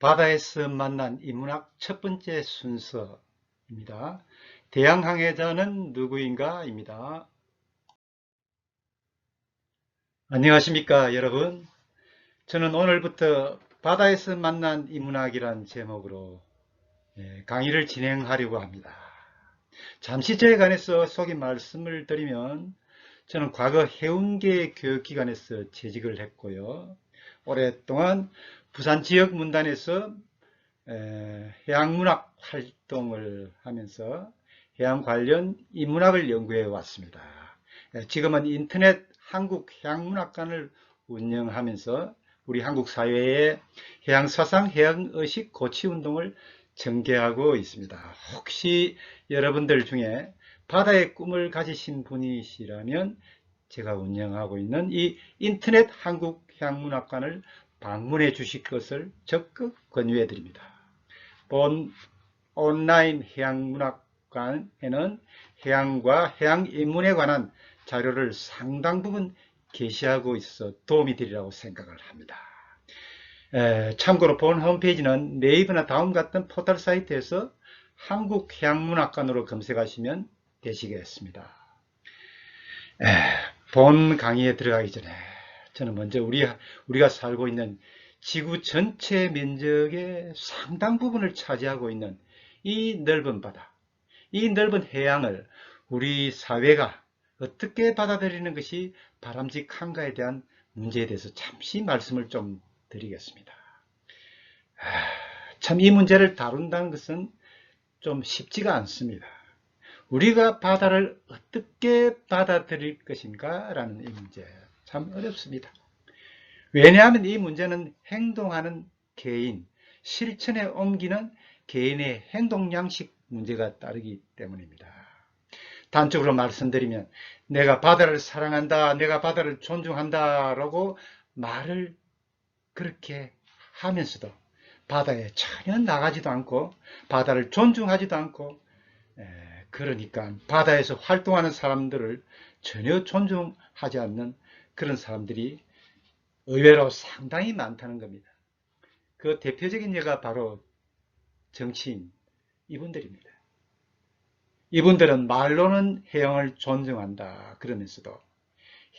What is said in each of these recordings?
바다에서 만난 인문학 첫 번째 순서입니다. 대양항해자는 누구인가? 입니다. 안녕하십니까 여러분. 저는 오늘부터 바다에서 만난 인문학이란 제목으로 예, 강의를 진행하려고 합니다. 잠시 저에 관해서 소개 말씀을 드리면 저는 과거 해운계 교육기관에서 재직을 했고요. 오랫동안 부산 지역 문단에서 에, 해양문학 활동을 하면서 해양 관련 인문학을 연구해 왔습니다. 에, 지금은 인터넷 한국해양문학관을 운영하면서 우리 한국 사회의 해양사상, 해양의식 고치운동을 전개하고 있습니다. 혹시 여러분들 중에 바다의 꿈을 가지신 분이시라면 제가 운영하고 있는 이 인터넷 한국해양문학관을 방문해 주실 것을 적극 권유해 드립니다. 본 온라인 해양문학관에는 해양과 해양인문에 관한 자료를 상당 부분 게시하고 있어 도움이 되리라고 생각을 합니다. 에, 참고로 본 홈페이지는 네이버나 다음 같은 포털 사이트에서 한국해양문학관으로 검색하시면 되시겠습니다. 에, 본 강의에 들어가기 전에 저는 먼저 우리, 우리가 살고 있는 지구 전체 면적의 상당 부분을 차지하고 있는 이 넓은 바다, 이 넓은 해양을 우리 사회가 어떻게 받아들이는 것이 바람직한가에 대한 문제에 대해서 잠시 말씀을 좀 드리겠습니다. 참 이 문제를 다룬다는 것은 좀 쉽지가 않습니다. 우리가 바다를 어떻게 받아들일 것인가 라는 이 문제 참 어렵습니다. 왜냐하면 이 문제는 행동하는 개인, 실천에 옮기는 개인의 행동 양식 문제가 따르기 때문입니다. 단적으로 말씀드리면 내가 바다를 사랑한다, 내가 바다를 존중한다 라고 말을 그렇게 하면서도 바다에 전혀 나가지도 않고 바다를 존중하지도 않고 에, 그러니까 바다에서 활동하는 사람들을 전혀 존중하지 않는 그런 사람들이 의외로 상당히 많다는 겁니다. 그 대표적인 예가 바로 정치인 이분들입니다. 이분들은 말로는 해양을 존중한다 그러면서도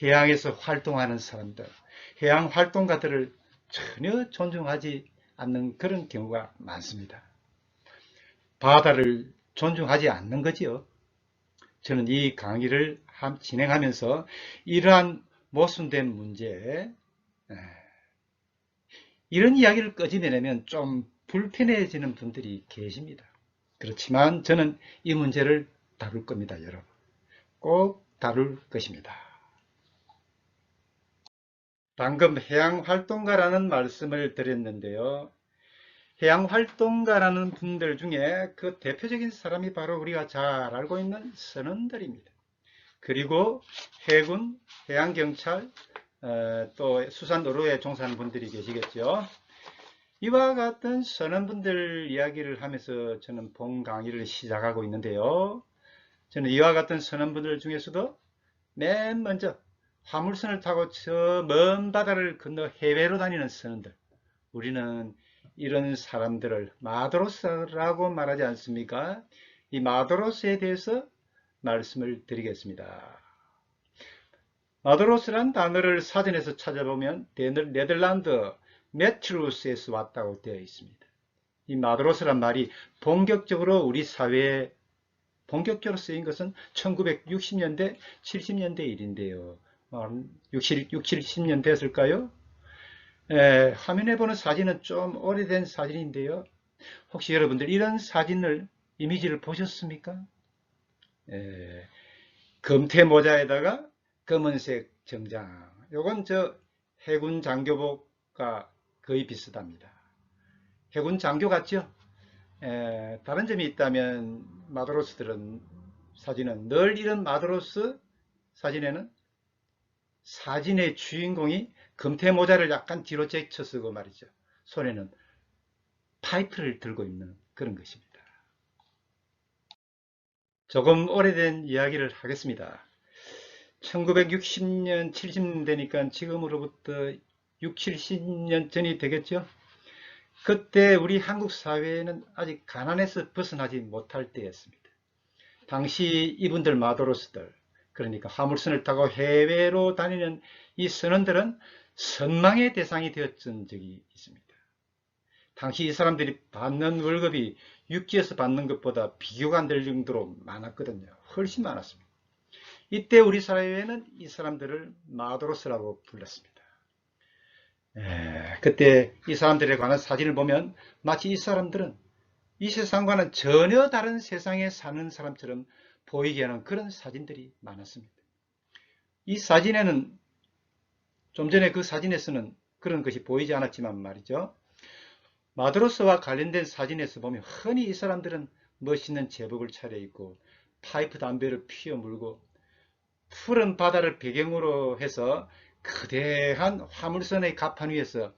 해양에서 활동하는 사람들, 해양 활동가들을 전혀 존중하지 않는 그런 경우가 많습니다. 바다를 존중하지 않는 거지요. 저는 이 강의를 진행하면서 이러한 모순된 문제, 이런 이야기를 꺼지내면 좀 불편해지는 분들이 계십니다. 그렇지만 저는 이 문제를 다룰 겁니다, 여러분. 꼭 다룰 것입니다. 방금 해양활동가라는 말씀을 드렸는데요. 해양 활동가라는 분들 중에 그 대표적인 사람이 바로 우리가 잘 알고 있는 선원들입니다. 그리고 해군, 해양경찰, 또 수산노루에 종사하는 분들이 계시겠죠. 이와 같은 선원분들 이야기를 하면서 저는 본 강의를 시작하고 있는데요. 저는 이와 같은 선원분들 중에서도 맨 먼저 화물선을 타고 저 먼 바다를 건너 해외로 다니는 선원들. 우리는 이런 사람들을 마드로스라고 말하지 않습니까? 이 마드로스에 대해서 말씀을 드리겠습니다. 마드로스란 단어를 사전에서 찾아보면 네덜란드 메트루스에서 왔다고 되어 있습니다. 이 마드로스란 말이 본격적으로 우리 사회에 본격적으로 쓰인 것은 1960년대, 70년대 일인데요. 60, 6, 70년 됐을까요? 에, 화면에 보는 사진은 좀 오래된 사진인데요. 혹시 여러분들 이런 사진을, 이미지를 보셨습니까? 에, 금태 모자에다가 검은색 정장. 요건 저 해군 장교복과 거의 비슷합니다. 해군 장교 같죠? 에, 다른 점이 있다면 마드로스들은 사진은 늘 이런 마드로스 사진에는 사진의 주인공이 금태 모자를 약간 뒤로 제쳐 쓰고 말이죠. 손에는 파이프를 들고 있는 그런 것입니다. 조금 오래된 이야기를 하겠습니다. 1960년, 70년 되니까 지금으로부터 6, 70년 전이 되겠죠. 그때 우리 한국 사회는 아직 가난에서 벗어나지 못할 때였습니다. 당시 이분들 마도로스들 그러니까 화물선을 타고 해외로 다니는 이 선원들은 선망의 대상이 되었던 적이 있습니다. 당시 이 사람들이 받는 월급이 육지에서 받는 것보다 비교가 안 될 정도로 많았거든요. 훨씬 많았습니다. 이때 우리 사회에는 이 사람들을 마도로스라고 불렀습니다. 에, 그때 이 사람들에 관한 사진을 보면 마치 이 사람들은 이 세상과는 전혀 다른 세상에 사는 사람처럼 보이게 하는 그런 사진들이 많았습니다. 이 사진에는 좀 전에 그 사진에서는 그런 것이 보이지 않았지만 말이죠. 마드로스와 관련된 사진에서 보면 흔히 이 사람들은 멋있는 제복을 차려입고 파이프 담배를 피워 물고 푸른 바다를 배경으로 해서 거대한 화물선의 갑판 위에서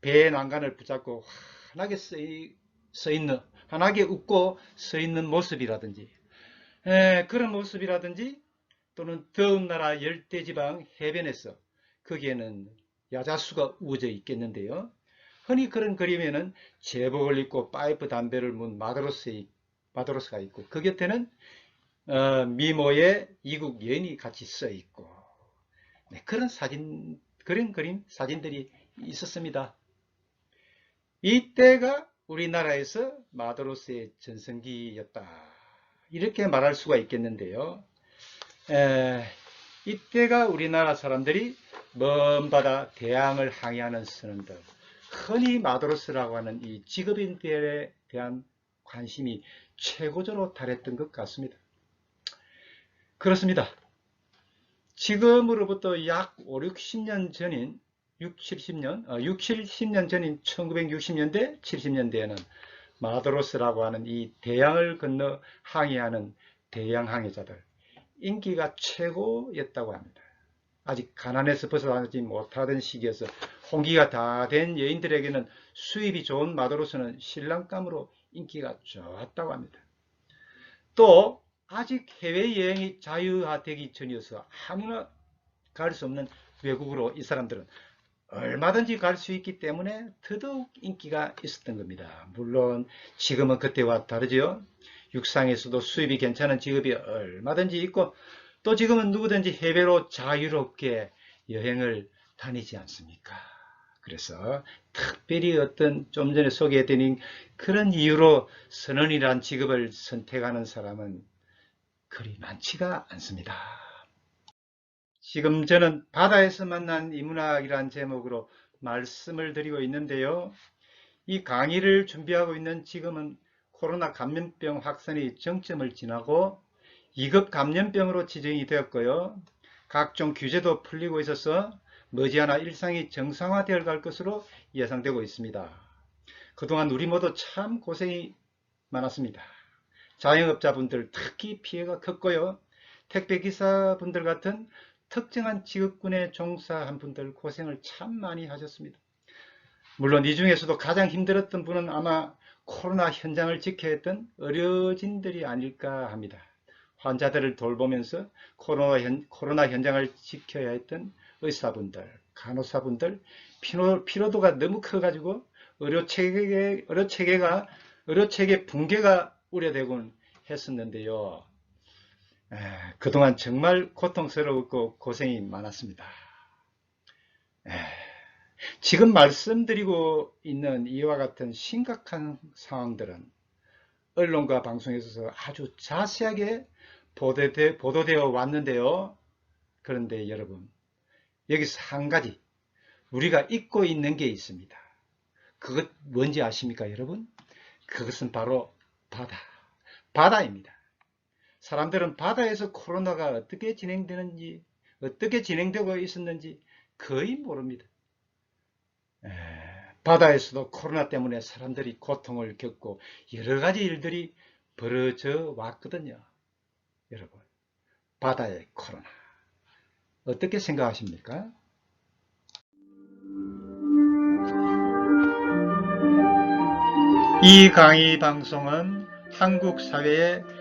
배 난간을 붙잡고 환하게 서 있는 환하게 웃고 서 있는 모습이라든지 에, 그런 모습이라든지 또는 더운 나라 열대지방 해변에서 거기에는 야자수가 우거져 있겠는데요. 흔히 그런 그림에는 제복을 입고 파이프 담배를 문 마드로스, 마드로스가 있고 그 곁에는 어, 미모의 이국 여인이 같이 써 있고 네, 그런 사진, 그런 그림, 사진들이 있었습니다. 이때가 우리나라에서 마드로스의 전성기였다. 이렇게 말할 수가 있겠는데요. 에, 이때가 우리나라 사람들이 먼 바다 대양을 항해하는 선원들, 흔히 마드로스라고 하는 이 직업인들에 대한 관심이 최고조로 달했던 것 같습니다. 그렇습니다. 지금으로부터 약 5, 60년 전인 6, 70년, 어, 6, 70년 전인 1960년대, 70년대에는 마드로스라고 하는 이 대양을 건너 항해하는 대양 항해자들 인기가 최고였다고 합니다. 아직 가난에서 벗어나지 못하던 시기에서 홍기가 다 된 여인들에게는 수입이 좋은 마도로스는 신랑감으로 인기가 좋았다고 합니다. 또 아직 해외여행이 자유화되기 전이어서 아무나 갈 수 없는 외국으로 이 사람들은 얼마든지 갈 수 있기 때문에 더더욱 인기가 있었던 겁니다. 물론 지금은 그때와 다르지요. 육상에서도 수입이 괜찮은 직업이 얼마든지 있고 또 지금은 누구든지 해외로 자유롭게 여행을 다니지 않습니까? 그래서 특별히 어떤 좀 전에 소개해드린 그런 이유로 선원이란 직업을 선택하는 사람은 그리 많지가 않습니다. 지금 저는 바다에서 만난 이문학이란 제목으로 말씀을 드리고 있는데요. 이 강의를 준비하고 있는 지금은 코로나 감염병 확산이 정점을 지나고 2급 감염병으로 지정이 되었고요. 각종 규제도 풀리고 있어서 머지않아 일상이 정상화되어 갈 것으로 예상되고 있습니다. 그동안 우리 모두 참 고생이 많았습니다. 자영업자분들 특히 피해가 컸고요. 택배기사분들 같은 특정한 직업군에 종사한 분들 고생을 참 많이 하셨습니다. 물론 이 중에서도 가장 힘들었던 분은 아마 코로나 현장을 지켜야 했던 의료진들이 아닐까 합니다. 환자들을 돌보면서 코로나, 현, 코로나 현장을 지켜야 했던 의사분들, 간호사분들, 피로, 피로도가 너무 커가지고 의료체계, 의료체계가, 의료체계 붕괴가 우려되곤 했었는데요. 에, 그동안 정말 고통스러웠고 고생이 많았습니다. 에, 지금 말씀드리고 있는 이와 같은 심각한 상황들은 언론과 방송에 있어서 아주 자세하게 보도되, 보도되어 왔는데요. 그런데 여러분, 여기서 한 가지 우리가 잊고 있는 게 있습니다. 그것 뭔지 아십니까, 여러분? 그것은 바로 바다. 바다입니다. 사람들은 바다에서 코로나가 어떻게 진행되는지, 어떻게 진행되고 있었는지 거의 모릅니다. 에, 바다에서도 코로나 때문에 사람들이 고통을 겪고 여러 가지 일들이 벌어져 왔거든요. 여러분, 바다의 코로나. 어떻게 생각하십니까? 이 강의 방송은 한국 사회의